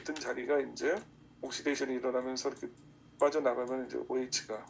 있던 자리가 이제 옥시데이션이 일어나면서 이렇게 빠져나가면 이제 OH가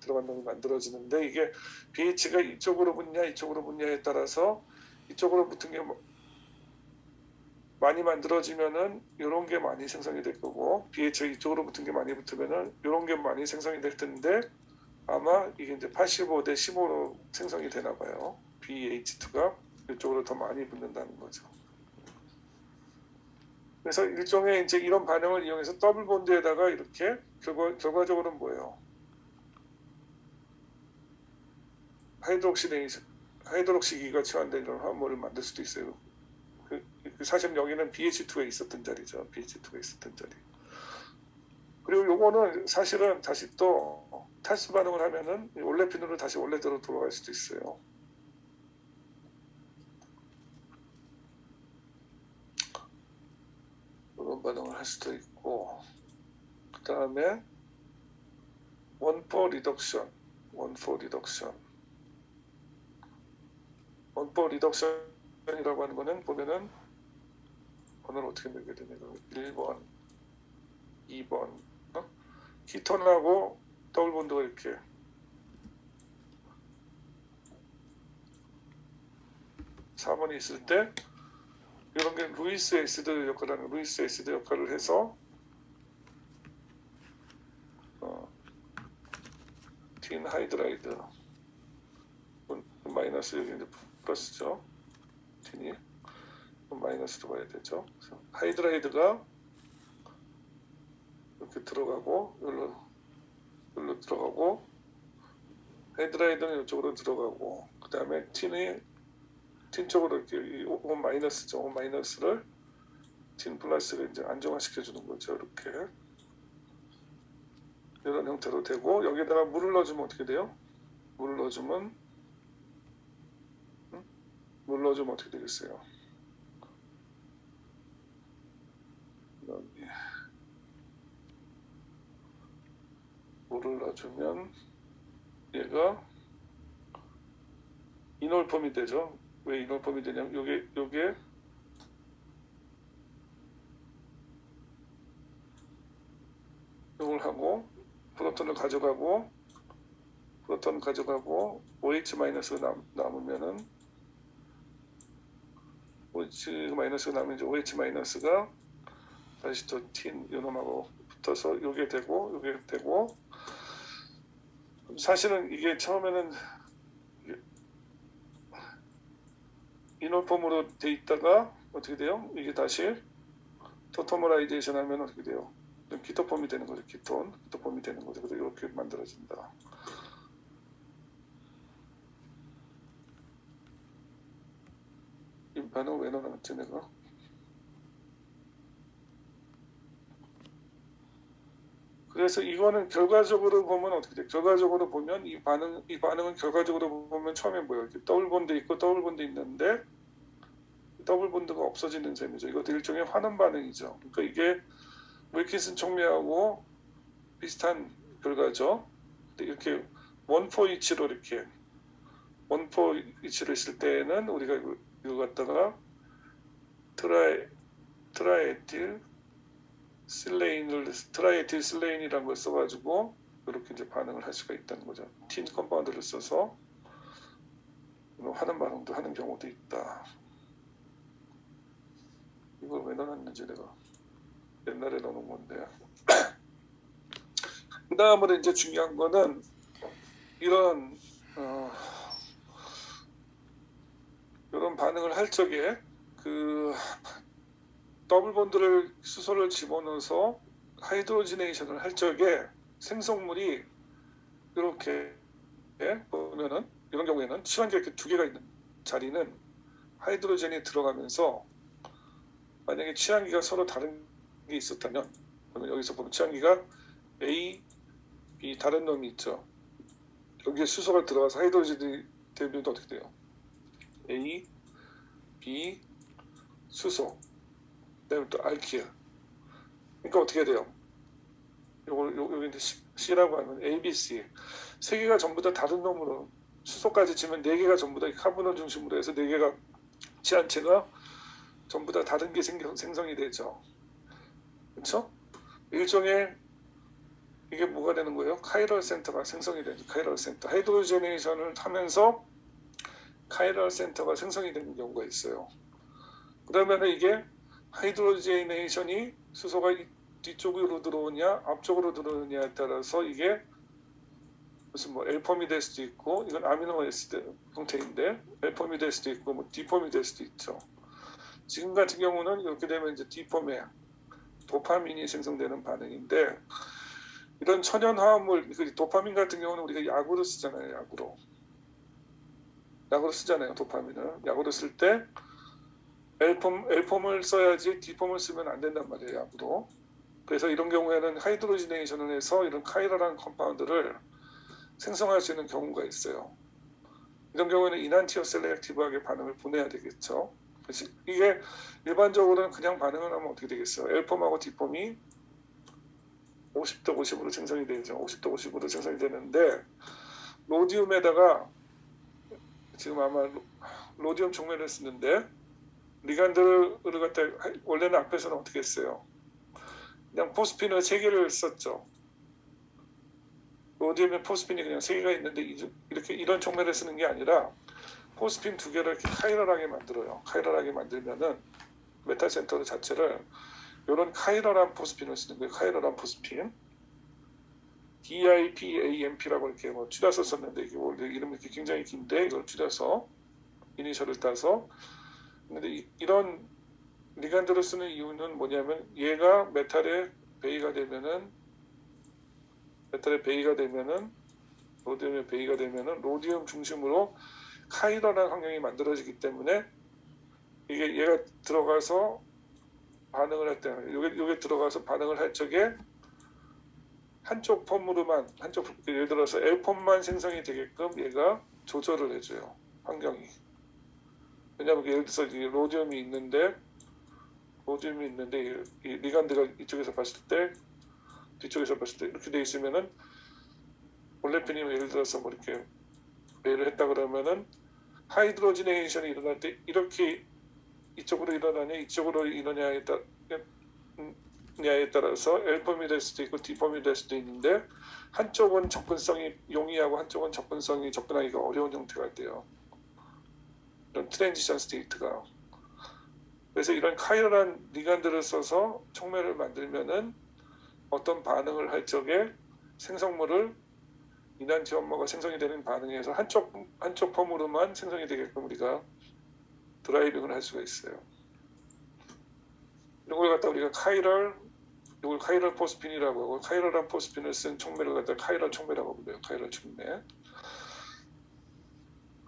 들어간 놈이 만들어지는데 이게 BH가 이쪽으로 붙냐 이쪽으로 붙냐에 따라서 이쪽으로 붙은 게 뭐- 많이 만들어지면은 이런 게 많이 생성이 될 거고 BH가 이쪽으로 붙은 게 많이 붙으면은 이런 게 많이 생성이 될 텐데 아마 이게 이제 85대 15로 생성이 되나 봐요. BH2가 이쪽으로 더 많이 붙는다는 거죠. 그래서 일종의 이제 이런 반응을 이용해서 더블 본드에다가 이렇게 결과, 결과적으로는 뭐예요? 하이드록시네이션, 하이드록시기가 치환된 이런 화물을 만들 수도 있어요. 그, 그 사실 여기는 BH2가 있었던 자리죠. BH2가 있었던 자리. 그리고 요거는 사실은 다시 또 탈수 반응을 하면은 원래 핀으로 다시 원래대로 돌아갈 수도 있어요. 이런 반응을 할 수도 있고 그 다음에 원포 리덕션 원포 리덕션 원포 리덕션이라고 하는 거는 보면은 번호를 어떻게 매게 되냐가 1번 2번 어? 키톤하고 더블 본드가 이렇게. 사번이 있을 때 이런 게 루이스 에시드 역할을 하는 루이스 에시드 역할을 해서 어, 틴 하이드라이드 음, 마이너스 여기 플러스죠. 틴이. 마이너스로 봐야 되죠. 하이드라이드가 이렇게 들어가고 여기로 여기로 들어가고 하이드라이드는 이쪽으로 들어가고 그 다음에 틴이 틴 쪽으로 이렇게 이 오- 오 마이너스죠. 오 마이너스를 틴 플러스를 이제 안정화시켜 주는 거죠. 이렇게 이런 형태로 되고 여기다가 물을 넣어주면 어떻게 돼요? 물을 넣어주면 응? 물 넣어주면 어떻게 되겠어요? 물을 넣어주면 얘가 이놀폼이 되죠. 왜 이놀폼이 되냐면 요게 요게 요걸 하고 프로톤을 가져가고 프로톤 가져가고 OH 마이너스가 남, 남으면은 OH 마이너스가 남으면 이제 OH 마이너스가 다시 또틴 요놈하고 붙어서 요게 되고 요게 되고. 사실은 이게 처음에는 이노폼으로 돼 있다가 어떻게 돼요? 이게 다시 토토모라이제이션 하면 어떻게 돼요? 키토폼이 되는 거죠. 키톤, 키토폼이 되는 거죠. 그래서 이렇게 만들어진다. 이 반응 왜 넣어놨지 내가? 그래서 이거는 결과적으로 보면 어떻게 돼? 결과적으로 보면 이 반응 이 반응은 결과적으로 보면 처음에 뭐예요? 이렇게 더블 본드 있고 더블 본드 있는데 더블 본드가 없어지는 셈이죠. 이것도 일종의 환원 반응이죠. 그러니까 이게 윌킨슨 총매하고 비슷한 결과죠. 이렇게 원포 위치로 이렇게 원포 위치로 있을 때는 우리가 이거, 이거 갖다가 트라이 트라이에틸 실레인을 트라이에틸 실레인이라는 걸 써가지고 이렇게 이제 반응을 할 수가 있다는 거죠. 틴 컴파운드를 써서 하는 반응도 하는 경우도 있다. 이걸 왜 넣어놨는지 내가 옛날에 넣어놓은 건데. 그 다음으로 이제 중요한 거는 이런 어, 이런 반응을 할 적에 그 더블 본드를 수소를 집어넣어서 하이드로지네이션을 할 적에 생성물이 이렇게 예, 보면은 이런 경우에는 치환기가 이렇게 두 개가 있는 자리는 하이드로젠이 들어가면서 만약에 치환기가 서로 다른 게 있었다면 그러면 여기서 보면 치환기가 A, B 다른 놈이 있죠. 여기에 수소가 들어가서 하이드로젠이 되면 어떻게 돼요? A, B, 수소 그다음에 또 알키아. 그러니까 어떻게 돼요? 요걸 요 여기 이제 C- C라고 하면 A, B, C 세 개가 전부 다 다른 놈으로 수소까지 치면 네 개가 전부 다 카본을 중심으로 해서 네 개가 치한체가 전부 다 다른 게 생겨, 생성이 되죠. 그렇죠? 일종의 이게 뭐가 되는 거예요? 카이럴 센터가 생성이 되죠. 카이럴 센터. 하이드로제네이션을 하면서 카이럴 센터가 생성이 되는 경우가 있어요. 그러면 이게 하이드로제네이션이 수소가 이- 뒤쪽으로 들어오냐 앞쪽으로 들어오냐에 따라서 이게 무슨 뭐 엘폼이 될 수도 있고 이건 아미노 에시드 형태인데 엘폼이 될 수도 있고 뭐 디폼이 될 수도 있죠. 지금 같은 경우는 이렇게 되면 이제 디폼에 도파민이 생성되는 반응인데 이런 천연 화합물 그 도파민 같은 경우는 우리가 약으로 쓰잖아요 약으로 약으로 쓰잖아요 도파민을 약으로 쓸 때 엘폼 엘폼을 써야지 디폼을 쓰면 안 된단 말이에요 약으로 그래서 이런 경우에는 하이드로지네이션을 해서 이런 카이럴한 컴파운드를 생성할 수 있는 경우가 있어요. 이런 경우에는 이난티어 셀렉티브하게 반응을 보내야 되겠죠. 이게 일반적으로는 그냥 반응을 하면 어떻게 되겠어요? 엘폼하고 디폼이 50대 50으로 생성이 되죠. 50대 50으로 생성이 되는데 로디움에다가 지금 아마 로- 로디움 종면을 쓰는데 리간드를 갖다 원래는 앞에서는 어떻게 했어요? 그냥 포스핀을 세 개를 썼죠. 로디움에 포스핀이 그냥 세 개가 있는데 이- 이렇게 이런 종면을 쓰는 게 아니라 포스핀 두 개를 이렇게 카이럴하게 만들어요. 카이럴하게 만들면은 메탈 센터 자체를 이런 카이럴한 포스핀을 쓰는 거예요. 카이럴한 포스핀. DIPAMP라고 이렇게 뭐 줄여서 썼는데 이게 원래 이름이 이렇게 굉장히 긴데 이걸 줄여서 이니셜을 따서 근데 이, 이런 리간드를 쓰는 이유는 뭐냐면 얘가 메탈에 베이가 되면은 메탈에 베이가 되면은 로디움에 베이가 되면은 로디움 중심으로 카이럴한 환경이 만들어지기 때문에 이게 얘가 들어가서 반응을 할 때, 요게, 요게 들어가서 반응을 할 적에 한쪽 폼으로만, 한쪽, 예를 들어서 L폼만 생성이 되게끔 얘가 조절을 해줘요. 환경이. 왜냐면 예를 들어서 이 로디움이 있는데, 로디움이 있는데, 이, 이 리간드가 이쪽에서 봤을 때, 뒤쪽에서 봤을 때 이렇게 돼 있으면은, 올레핀이 예를 들어서 뭐 이렇게 매를 했다 그러면은, 하이드로지네이션이 일어날 때 이렇게 이쪽으로 일어나냐 이쪽으로 일어나냐에 따라서 L폼이 될 수도 있고 D폼이 될 수도 있는데 한쪽은 접근성이 용이하고 한쪽은 접근성이 접근하기가 어려운 형태가 돼요. 이런 트랜지션 스테이트가 그래서 이런 카이럴한 리간드를 써서 촉매를 만들면은 어떤 반응을 할 적에 생성물을 이난티 엄마가 생성이 되는 반응에서 한쪽 한쪽 폼으로만 생성이 되게끔 우리가 드라이빙을 할 수가 있어요. 이런 걸 갖다 우리가 카이럴, 이걸 카이럴 포스핀이라고 하고 카이럴한 포스핀을 쓴 촉매를 갖다 카이럴 촉매라고 불러요. 카이럴 촉매.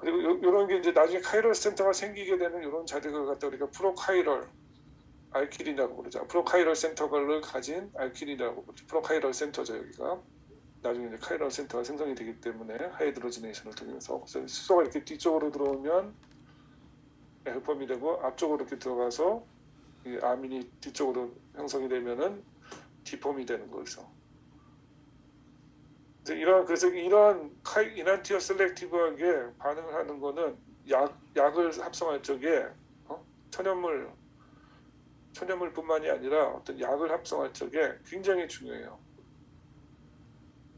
그리고 요, 이런 게 이제 나중에 카이럴 센터가 생기게 되는 이런 자리를 갖다 우리가 프로카이럴 알킬이라고 그러죠. 프로카이럴 센터를 가진 알킬이라고 그러죠. 프로카이럴 센터죠 여기가. 나중에 이제 카이럴 센터가 생성이 되기 때문에 하이드로지네이션을 통해서 수소가 이렇게 뒤쪽으로 들어오면 헬펌이 되고 앞쪽으로 이렇게 들어가서 이 아민이 뒤쪽으로 형성이 되면은 디폼이 되는 거죠. 이런 그래서 이런 이난티어 셀렉티브하게 반응을 하는 거는 약 약을 합성할 적에 어? 천연물 천연물뿐만이 아니라 어떤 약을 합성할 적에 굉장히 중요해요.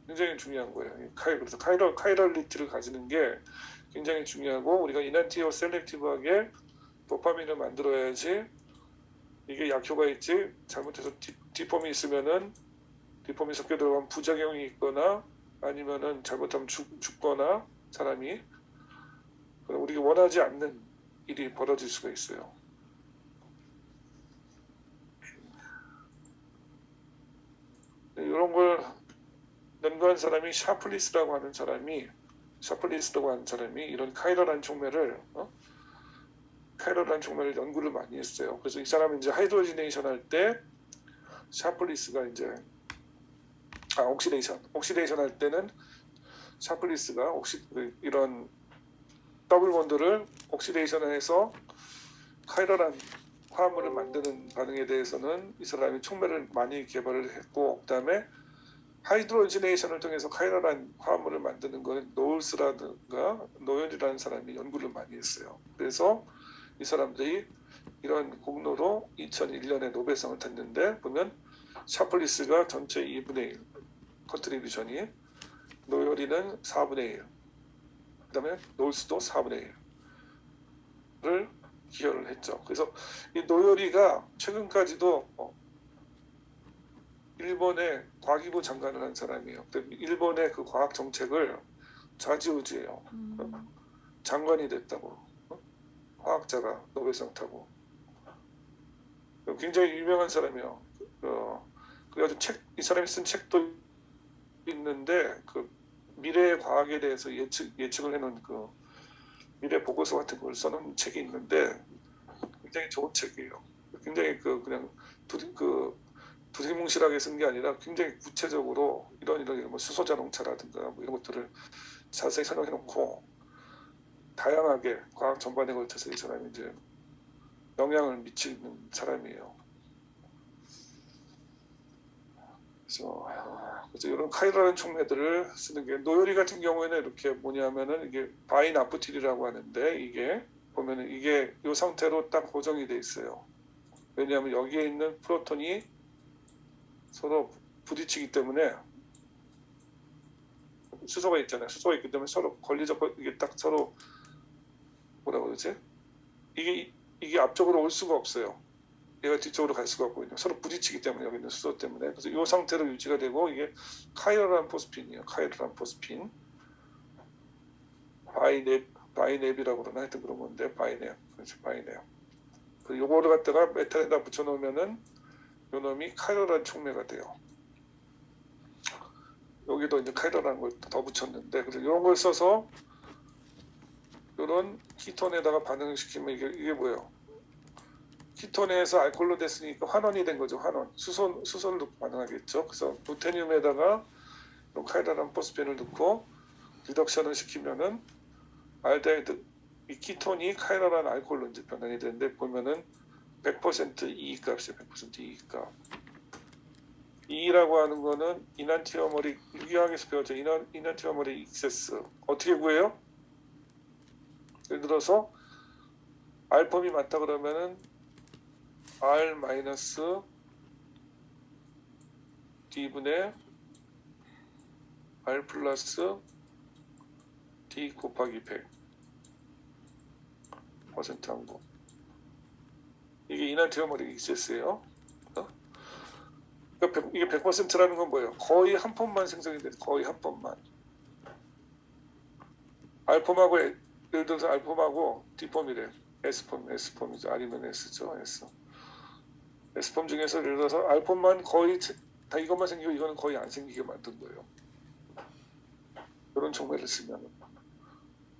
굉장히 중요한 거예요. 이 카이 그래서 카이럴 카이럴리티를 가지는 게 굉장히 중요하고 우리가 이난티어 셀렉티브하게 도파민을 만들어야지 이게 약효가 있지 잘못해서 디, 디폼이 있으면은 디폼이 섞여 들어가면 부작용이 있거나 아니면은 잘못하면 죽, 죽거나 사람이 우리가 원하지 않는 일이 벌어질 수가 있어요. 이런 걸 연구한 사람이 샤플리스라고 하는 사람이 샤플리스라고 하는 사람이 이런 카이럴한 촉매를 어? 카이럴한 촉매를 연구를 많이 했어요. 그래서 이 사람은 이제 하이드로지네이션 할 때 샤플리스가 이제 아 옥시데이션 옥시데이션 할 때는 샤플리스가 옥시 그 이런 더블 본드를 옥시데이션해서 카이럴한 화합물을 만드는 반응에 대해서는 이 사람이 촉매를 많이 개발을 했고 그다음에 하이드로지네이션을 통해서 카이럴한 화합물을 만드는 거는 노울스라든가 노연이라는 사람이 연구를 많이 했어요. 그래서 이 사람들이 이런 공로로 2001년에 노벨상을 탔는데 보면 샤플리스가 전체 2분의 1 컨트리뷰션이 노열이는 4분의 1 그 다음에 놀스도 4분의 1을 기여를 했죠. 그래서 이 노열이가 최근까지도 어, 일본의 과기부 장관을 한 사람이에요. 일본의 그 과학 정책을 좌지우지해요. 음, 장관이 됐다고 어? 과학자가 노벨상 타고 굉장히 유명한 사람이에요. 어, 그래가지고 책 이 사람이 쓴 책도 있는데 그 미래의 과학에 대해서 예측 예측을 해놓은 그 미래 보고서 같은 걸 써놓은 책이 있는데 굉장히 좋은 책이에요. 굉장히 그 그냥 두리 그 두리뭉실하게 쓴 게 아니라 굉장히 구체적으로 이런 이런 이런 뭐 수소 자동차라든가 뭐 이런 것들을 자세히 설명해 놓고 다양하게 과학 전반에 걸쳐서 이 사람이 이제 영향을 미치는 사람이에요. 그래서, 그래서 이런 카이라는 촉매들을 쓰는 게 노요리 같은 경우에는 이렇게 뭐냐면은 이게 바이나프틸이라고 하는데 이게 보면은 이게 이 상태로 딱 고정이 돼 있어요. 왜냐하면 여기에 있는 프로톤이 서로 부딪히기 때문에 수소가 있잖아요. 수소가 있기 때문에 서로 권리적 거- 이게 딱 서로 뭐라 그러지? 이게 이게 앞쪽으로 올 수가 없어요. 얘가 뒤쪽으로 갈 수가 없거든요. 서로 부딪히기 때문에 여기 있는 수소 때문에 그래서 이 상태로 유지가 되고 이게 카이로란 포스핀이에요. 카이로란 포스핀 바이넵 바이넵이라고 그러나 하여튼 그런 건데 바이넵 그렇죠 바이넵 그 요거를 갖다가 메탈에다 붙여놓으면은 요 놈이 카이로란 촉매가 돼요. 여기도 이제 카이로라는 걸 더 붙였는데 그래서 이런 걸 써서 이런 키톤에다가 반응을 시키면 이게 이게 뭐예요? 키톤에서 알코올로 됐으니까 환원이 된 거죠. 환원. 수소 수소를 반응하겠죠. 그래서 루테늄에다가 이런 카이라란 포스펜을 넣고 리덕션을 시키면은 알데히드 이 키톤이 카이라란 알코올로 이제 변환이 되는데 보면은 100% 이익 값이에요. 100% 이익 값. 이라고 하는 거는 이난티어머리 유기학에서 배웠죠. 이난 이난티어머리 익세스 어떻게 구해요? 예를 들어서 알폼이 많다 그러면은 R 마이너스 D분의 R 플러스 D 곱하기 100 퍼센트 항공 이게 이난티어머리 익세스예요. 어? 그러니까 100, 이게 100%라는 건 뭐예요? 거의 한 폰만 생성이 돼. 거의 한 폰만. 알폼하고 에- 예를 들어서 알폼하고 D폼이래. S폼, S폼이죠. R이면 S죠. S. S폼 중에서 예를 들어서 알폼만 거의 체- 다 이것만 생기고 이거는 거의 안 생기게 만든 거예요. 이런 종매를 쓰면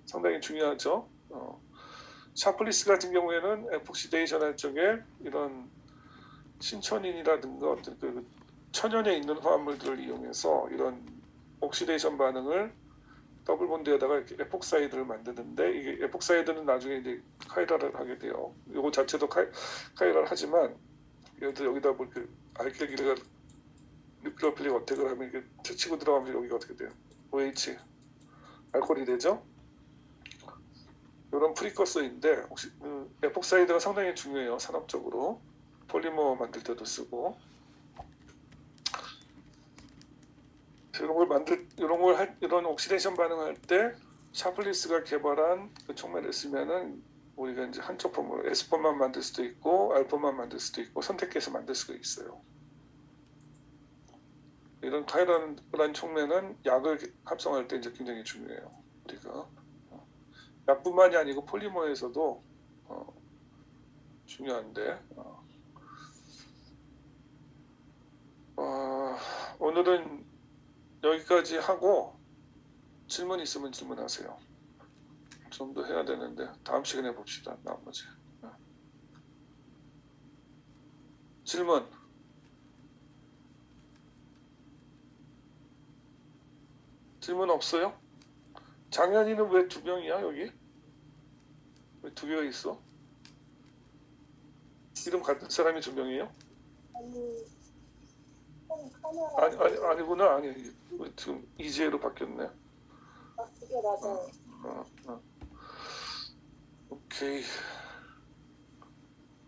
상당히 중요하죠. 어. 샤플리스 같은 경우에는 에폭시데이션 할 적에 이런 신천인이라든가 어떤 그 천연에 있는 화합물들을 이용해서 이런 옥시데이션 반응을 더블 본드에다가 에폭사이드를 만드는데 이게 에폭사이드는 나중에 이제 카이라를 하게 돼요. 이거 자체도 카이, 카이라를 하지만 예를 들어 여기다 뭐 이렇게 알킬기가 뉴클리오필릭 어택을 하면 이게 치고 들어가면 여기가 어떻게 돼요? OH 알코올이 되죠? 이런 프리커서인데 혹시 음, 에폭사이드가 상당히 중요해요 산업적으로 폴리머 만들 때도 쓰고 이런 걸 만들 이런 걸 할, 이런 옥시데이션 반응을 할때 샤플리스가 개발한 그 촉매를 쓰면은 우리가 이제 한쪽 폼으로 S폼만 만들 수도 있고 알폼만 만들 수도 있고 선택해서 만들 수가 있어요. 이런 카이라는 촉매는 약을 합성할 때 이제 굉장히 중요해요. 우리가 어. 약뿐만이 아니고 폴리머에서도 어, 중요한데 어. 어, 오늘은 여기까지 하고 질문 있으면 질문하세요. 좀 더 해야 되는데 다음 시간에 봅시다. 나머지. 네. 질문. 질문 없어요? 장현이는 왜 두 명이야 여기? 왜 두 개가 있어? 이름 같은 사람이 두 명이에요? 아니, 아니 아니 아니구나 아니 지금 이재로 바뀌었네. 두개 맞아요. 어, 어. 오케이.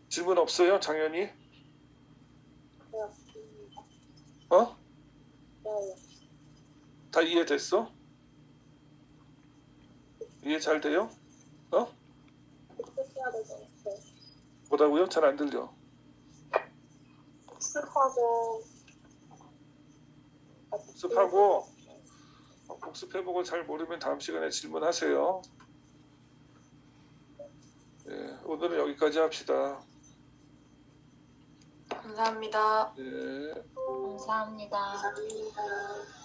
질문 없어요, 장현이? 어? 네. 다 이해됐어? 이해 잘 돼요? 네. 뭐라고요? 잘 안 들려. 복습하고. 복습하고 어, 복습해보고 잘 모르면 다음 시간에 질문하세요. 예, 오늘은 여기까지 합시다. 감사합니다. 예. 감사합니다. 감사합니다.